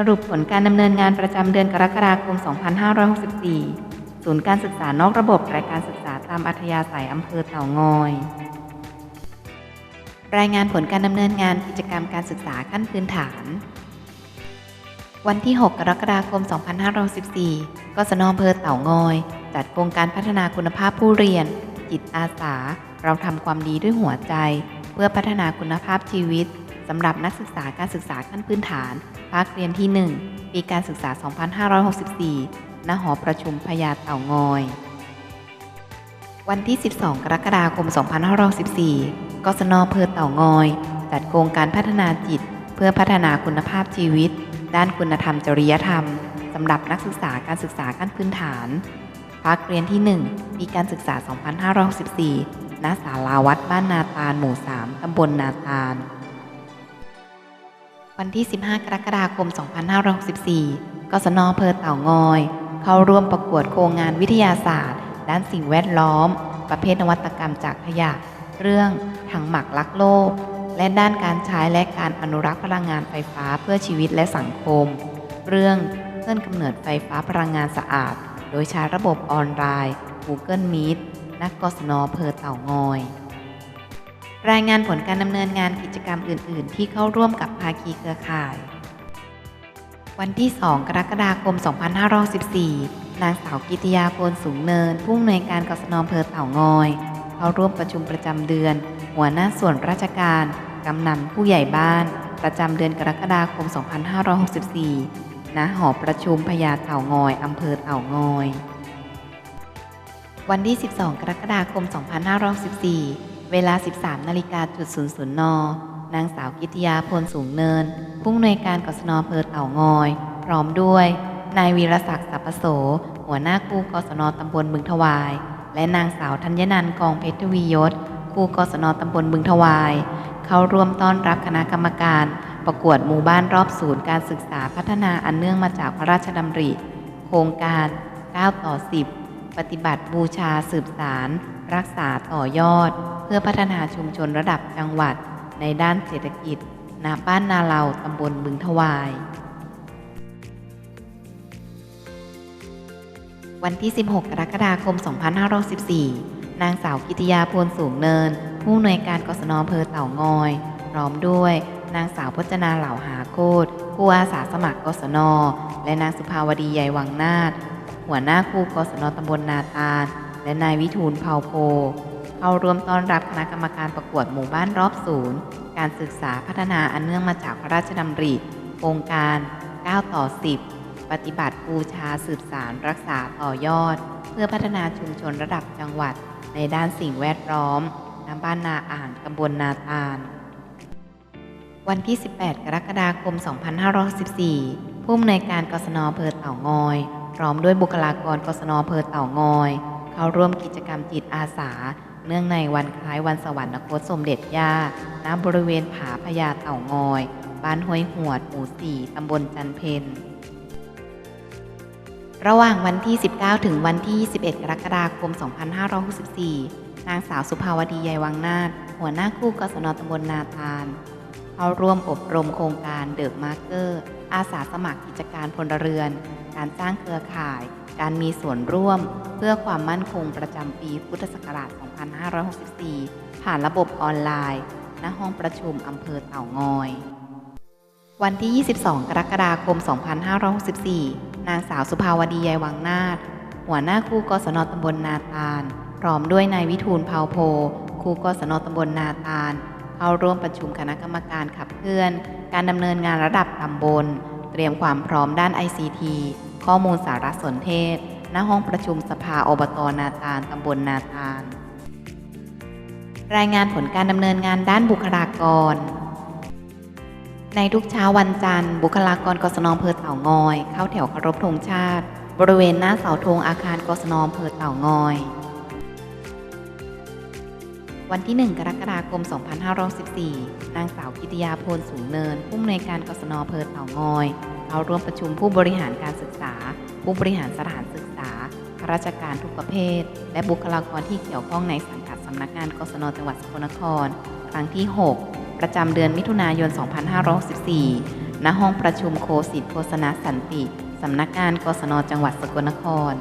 สรุปผลการดำเนินงานประจำเดือนกรกฎาคม 2564 ศูนย์การศึกษานอกระบบรายการศึกษาตามอัธยาศัยอำเภอเต่างอย รายงานผลการดำเนินงานกิจกรรมการศึกษาขั้นพื้นฐาน วันที่ 6 กรกฎาคม 2514กศนอำเภอเต่างอย จัดโครงการพัฒนาคุณภาพผู้เรียน จิตอาสา เราทำความดีด้วยหัวใจ เพื่อพัฒนาคุณภาพชีวิต สำหรับนักศึกษาการศึกษาขั้นพื้นฐาน ภาคเรียนที่ 1 ปีการศึกษา 2564 ณ หอประชุมพญาเต่างอย วันที่ 12 กรกฎาคม 2564กศนอเภอเต่างอย จัดโครงการพัฒนาจิต เพื่อพัฒนาคุณภาพชีวิต ด้านคุณธรรมจริยธรรมสำหรับนักศึกษาการศึกษาขั้นพื้นฐาน ภาคเรียนที่ 1 ปีการศึกษา 2564 ณ ศาลาวัดบ้านนาตาล หมู่ 3 ตำบลนาตาล วันที่ 15 กรกฎาคม 2564กศนเภอเต่างอย เข้าร่วมประกวดโครงงานวิทยาศาสตร์ ด้านสิ่งแวดล้อม ประเภทนวัตกรรมจากขยะ เรื่องถังหมักลักโลก และด้านการใช้และการอนุรักษ์พลังงานไฟฟ้าเพื่อชีวิตและสังคม เรื่องเครื่องกำเนิดไฟฟ้าพลังงานสะอาด โดยใช้ระบบออนไลน์ Google Meet นักกศนเภอเต่างอย รายงานผลการดำเนินงานกิจกรรมอื่น ๆ ที่เข้าร่วมกับภาคีเครือข่าย วันที่ 2 กรกฎาคม 2514 นางสาวกิติยาโพลสูงเนิน ผู้อำนวยการกศนอำเภอเต่างอย เข้าร่วมประชุมประจำเดือน หัวหน้าส่วนราชการ กำนันผู้ใหญ่บ้าน ประจำเดือนกรกฎาคม 2564 ณ หอประชุมพญาเต่างอยอำเภอเต่างอย วันที่ 12 กรกฎาคม 2514 เวลา 13นาฬิกาจุด00นนางสาวกิติยาพลสูงเนิน ผู้อำนวยการกศนอเภอเต่างอย พร้อมด้วย นายวีรศักดิ์สัพโส หัวหน้าครูกศนตำบลบึงทวาย และนางสาวธัญนันท์กองเพชรวียศครูกศนตำบลบึงทวาย เข้าร่วมต้อนรับคณะกรรมการ ประกวดหมู่บ้านรอบศูนย์การศึกษาพัฒนาอันเนื่องมาจากพระราชดำริ โครงการ 9 ต่อ 10 ปฏิบัติบูชาสืบสาร รักษาต่อยอด เพื่อพัฒนาชุมชนระดับจังหวัด ในด้านเศรษฐกิจณบ้านนาเหล่าตำบลบึงทวาย วันที่ 16 กรกฎาคม 2514 นางสาวกิติยาพลสูงเนิน ผู้อำนวยการกศนอำเภอเต่างอย พร้อมด้วย นางสาวพจนาเหล่าหาโคตรผู้อาสาสมัครกศน และนางสุภาวดีใยวังนาถ หัวหน้าครูกศนตำบลนาตาล และนายวิทูลเผาโพ เข้าร่วมต้อนรับคณะกรรมการประกวดหมู่บ้านรอบศูนย์ การศึกษาพัฒนาอันเนื่องมาจากพระราชดำริ โครงการ 9 ต่อ 10 ปฏิบัติบูชาสืบสารรักษาต่อยอด เพื่อพัฒนาชุมชนระดับจังหวัด ในด้านสิ่งแวดล้อมณบ้านนาอ่างตำบลนาตาล วันที่ 18 กรกฎาคม 2514ผู้อำนวยการกศนอำเภอเต่างอย พร้อมด้วยบุคลากรกศนอำเภอเต่างอย เข้าร่วมกิจกรรมจิตอาสา เนื่องในวันคล้ายวันสวรรคตสมเด็จย่าณบริเวณผาพญาเต่างอย บ้านห้วยหวด หมู่4ตำบลจันเพนระหว่างวันที่ 19 ถึงวันที่ 21 กรกฎาคม 2564 นางสาวสุภาวดีใยวังนาถหัวหน้าคู่กศนตำบลนาตาลเข้าร่วมอบรมโครงการเดอะมาร์เกอร์ อาสาสมัครกิจการพลเรือน การสร้างเครือข่าย การมีส่วนร่วม เพื่อความมั่นคงประจำปีพุทธศักราช 2564 ผ่านระบบออนไลน์ ณ ห้องประชุมอำเภอเต่างอย วันที่ 22 กรกฎาคม 2564 นางสาวสุภาวดีใยวังนาถหัวหน้าครูกศนตำบลนาตาล พร้อมด้วยนายวิทูลเผาโพครูกศนตำบลนาตาล เข้าร่วมประชุมคณะกรรมการขับเคลื่อน การดำเนินงานระดับตำบล เตรียมความพร้อมด้าน ICT ข้อมูลสารสนเทศ ณ ห้องประชุมสภาอบตนาตาลตำบลนาตาล รายงานผลการดำเนินงานด้านบุคลากร ในทุกเช้าวันจันทร์ บุคลากรกศนอำเภอเต่างอย เข้าแถวเคารพธงชาติ บริเวณหน้าเสาธงอาคารกศนอำเภอเต่างอย วันที่ 1 กรกฎาคม 2514 นางสาวกิติยาพลสูงเนิน ผู้อำนวยการกศนอำเภอเต่างอย เข้าร่วมประชุมผู้บริหารการศึกษา ผู้บริหารสถานศึกษาข้าราชการทุกประเภท และบุคลากรที่เกี่ยวข้องในสังกัดสำนักงานกศนจังหวัดสกลนคร ครั้งที่ 6 ประจำเดือนมิถุนายน 2564ณห้องประชุมโคสิทธิโฆษณะสันติสำนักงานกศนจังหวัดสกลนคร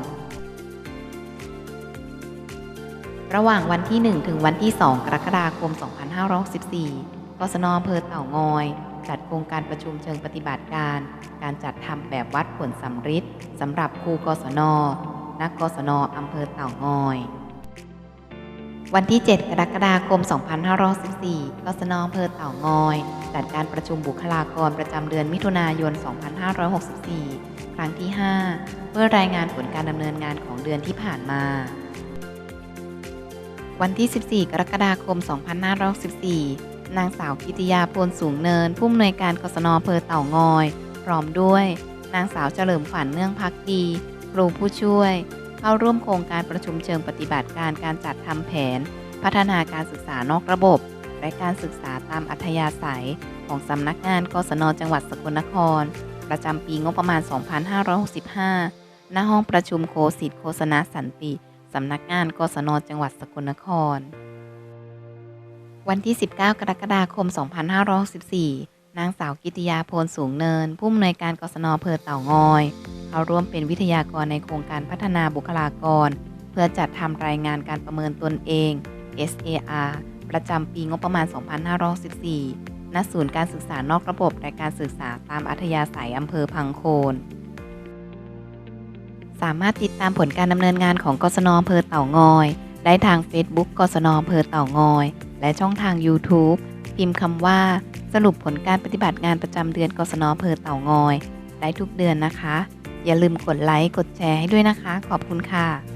ระหว่างวันที่ 1 ถึงวันที่ 2 กรกฎาคม 2564กศนอำเภอเต่างอย จัดโครงการประชุมเชิงปฏิบัติการ การจัดทำแบบวัดผลสำริดสำหรับครูกศนนักกศนอำเภอเต่างอย วันที่ 7 กรกฎาคม 2514กศนอำเภอเต่างอย จัดการประชุมบุคลากรประจำเดือนมิถุนายน 2564 ครั้งที่ 5 เพื่อรายงานผลการดำเนินงานของเดือนที่ผ่านมาวันที่ 14 กรกฎาคม 2564 นางสาวกิติยาพลสูงเนิน ผู้อำนวยการกศนอำเภอเต่างอย พร้อมด้วย นางสาวเฉลิมขวัญเนื่องพักดี ครูผู้ช่วย เข้าร่วมโครงการประชุมเชิงปฏิบัติการการจัดทำแผน พัฒนาการศึกษานอกระบบ และการศึกษาตามอัธยาศัย ของสำนักงานกศนจังหวัดสกลนคร ประจำปีงบประมาณ 2565 ณ ห้องประชุมโคสิทธิโฆษณะสันติ สำนักงานกศนจังหวัดสกลนคร วันที่ 19 กรกฎาคม 2564 นางสาวกิติยาโพลสูงเนิน ผู้อำนวยการกศนอำเภอเต่างอย เข้าร่วมเป็นวิทยากรในโครงการพัฒนาบุคลากร เพื่อจัดทำรายงานการประเมินตนเอง SAR ประจำปีงบประมาณ 2564 ณ ศูนย์การศึกษานอกระบบและการศึกษาตามอัธยาศัยอำเภอพังโคน สามารถติดตามผลการดำเนินงานของกศนอำเภอเต่างอย ได้ทาง Facebook กศนอำเภอเต่างอย และช่องทาง YouTube พิมพ์คำว่า สรุปผลการปฏิบัติงานประจำเดือนกศนอเพอเต่างอย ได้ทุกเดือนนะคะ อย่าลืมกดไลค์ กดแชร์ให้ด้วยนะคะ ขอบคุณค่ะ